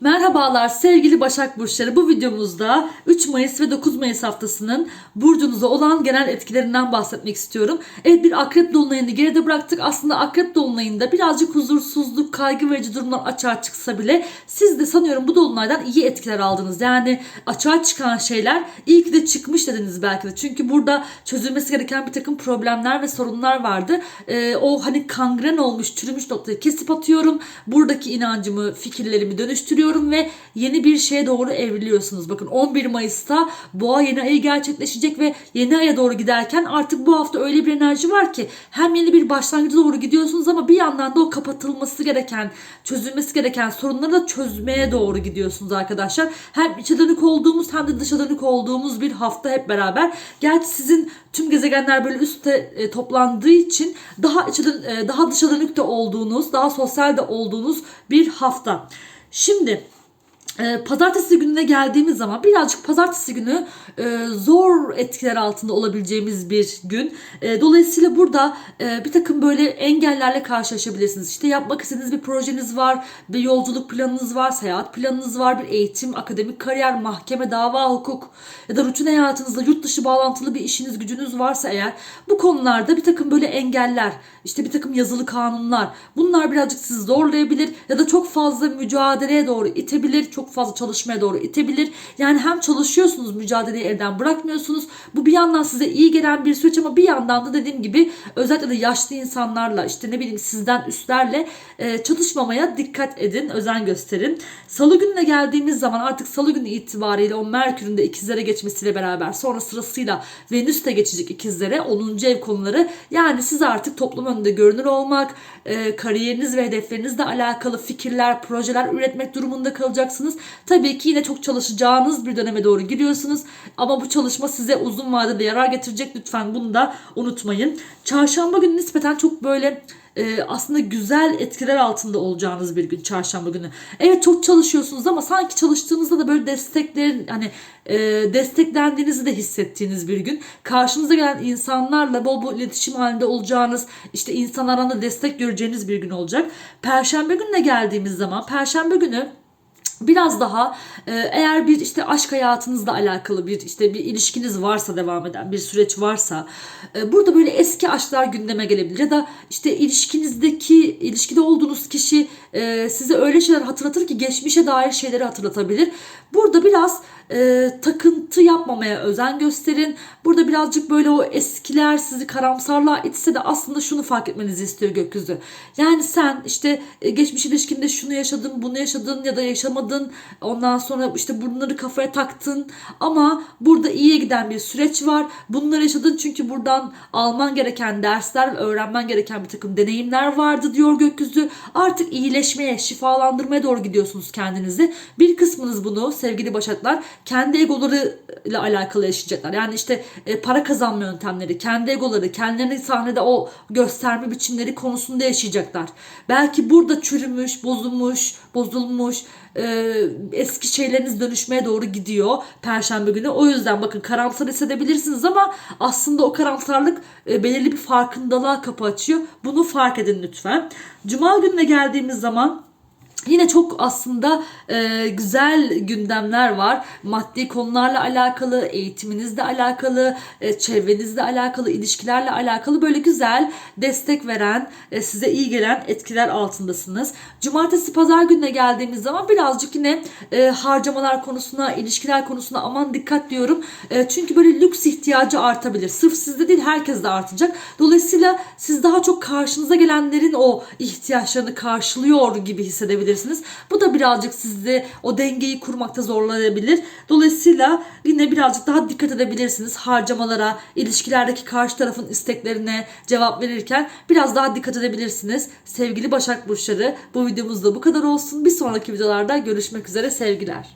Merhaba Merhabalar sevgili Başak Burçları. Bu videomuzda 3 Mayıs ve 9 Mayıs haftasının burcunuza olan genel etkilerinden bahsetmek istiyorum. Evet bir akrep dolunayını geride bıraktık. Aslında akrep dolunayında birazcık huzursuzluk, kaygı verici durumlar açığa çıksa bile siz de sanıyorum bu dolunaydan iyi etkiler aldınız. Yani açığa çıkan şeyler iyi ki de çıkmış dediniz belki de. Çünkü burada çözülmesi gereken bir takım problemler ve sorunlar vardı. Ee, o hani kangren olmuş, çürümüş noktayı kesip atıyorum. Buradaki inancımı, fikirlerimi dönüştürüyorum ve yeni bir şeye doğru evriliyorsunuz. Bakın 11 Mayıs'ta boğa yeni ayı gerçekleşecek ve yeni aya doğru giderken artık bu hafta öyle bir enerji var ki hem yeni bir başlangıca doğru gidiyorsunuz ama bir yandan da o kapatılması gereken, çözülmesi gereken sorunları da çözmeye doğru gidiyorsunuz arkadaşlar. Hem içe dönük olduğumuz hem de dışa dönük olduğumuz bir hafta hep beraber. Gerçi sizin tüm gezegenler böyle üstte e, toplandığı için daha içe e, daha dışa dönük de olduğunuz, daha sosyal de olduğunuz bir hafta. Şimdi e, pazartesi gününe geldiğimiz zaman birazcık pazartesi günü e, zor etkiler altında olabileceğimiz bir gün. E, dolayısıyla burada e, bir takım böyle engellerle karşılaşabilirsiniz. İşte yapmak istediğiniz bir projeniz var, bir yolculuk planınız var, seyahat planınız var, bir eğitim, akademik kariyer, mahkeme, dava, hukuk ya da rutin hayatınızda yurt dışı bağlantılı bir işiniz, gücünüz varsa eğer bu konularda bir takım böyle engeller, işte bir takım yazılı kanunlar bunlar birazcık sizi zorlayabilir ya da çok fazla mücadeleye doğru itebilir, çok fazla çalışmaya doğru itebilir. Yani hem çalışıyorsunuz, mücadeleyi elden bırakmıyorsunuz. Bu bir yandan size iyi gelen bir süreç ama bir yandan da dediğim gibi özellikle de yaşlı insanlarla işte ne bileyim sizden üstlerle e, çatışmamaya dikkat edin, özen gösterin. Salı gününe geldiğimiz zaman artık salı günü itibariyle o Merkür'ün de ikizlere geçmesiyle beraber sonra sırasıyla Venüs de geçecek ikizlere 10. ev konuları. Yani siz artık toplum önünde görünür olmak, e, kariyeriniz ve hedeflerinizle alakalı fikirler, projeler üretmek durumunda kalacaksınız. Tabii ki yine çok çalışacağınız bir döneme doğru giriyorsunuz. Ama bu çalışma size uzun vadede yarar getirecek. Lütfen bunu da unutmayın. Çarşamba günü nispeten çok böyle e, aslında güzel etkiler altında olacağınız bir gün çarşamba günü. Evet çok çalışıyorsunuz ama sanki çalıştığınızda da böyle desteklerin hani e, desteklendiğinizi de hissettiğiniz bir gün. Karşınıza gelen insanlarla bol bol iletişim halinde olacağınız, işte insanlardan da destek göreceğiniz bir gün olacak. Perşembe gününe geldiğimiz zaman Perşembe günü biraz daha e, eğer bir işte aşk hayatınızla alakalı bir işte bir ilişkiniz varsa devam eden bir süreç varsa e, burada böyle eski aşklar gündeme gelebilir ya da işte ilişkinizdeki ilişkide olduğunuz kişi e, size öyle şeyler hatırlatır ki geçmişe dair şeyleri hatırlatabilir. Burada biraz e, takıntı yapmamaya özen gösterin. Burada birazcık böyle o eskiler sizi karamsarlığa itse de aslında şunu fark etmenizi istiyor gökyüzü. Yani sen işte e, geçmiş ilişkinde şunu yaşadın, bunu yaşadın ya da yaşamadın. Ondan sonra işte bunları kafaya taktın. Ama burada iyiye giden bir süreç var. Bunları yaşadın çünkü buradan alman gereken dersler öğrenmen gereken bir takım deneyimler vardı diyor gökyüzü. Artık iyileşmeye, şifalandırmaya doğru gidiyorsunuz kendinizi. Bir kısmınız bunu sevgili başaklar kendi egolarıyla alakalı yaşayacaklar. Yani işte e, para kazanma yöntemleri, kendi egoları, kendilerini sahnede o gösterme biçimleri konusunda yaşayacaklar. Belki burada çürümüş, bozulmuş, bozulmuş e, eski şeyleriniz dönüşmeye doğru gidiyor Perşembe günü. O yüzden bakın karamsar hissedebilirsiniz ama aslında o karamsarlık e, belirli bir farkındalığa kapı açıyor. Bunu fark edin lütfen. Cuma gününe geldiğimiz zaman Yine çok aslında e, güzel gündemler var. Maddi konularla alakalı, eğitiminizle alakalı, e, çevrenizle alakalı, ilişkilerle alakalı böyle güzel destek veren, e, size iyi gelen etkiler altındasınız. Cumartesi pazar gününe geldiğimiz zaman birazcık yine e, harcamalar konusuna, ilişkiler konusuna aman dikkat diyorum. E, çünkü böyle lüks ihtiyacı artabilir. Sırf sizde değil herkes de artacak. Dolayısıyla siz daha çok karşınıza gelenlerin o ihtiyaçlarını karşılıyor gibi hissedebilirsiniz. Bu da birazcık sizi o dengeyi kurmakta zorlayabilir. Dolayısıyla yine birazcık daha dikkat edebilirsiniz harcamalara, ilişkilerdeki karşı tarafın isteklerine cevap verirken biraz daha dikkat edebilirsiniz. Sevgili Başak Burçları bu videomuzda bu kadar olsun. Bir sonraki videolarda görüşmek üzere sevgiler.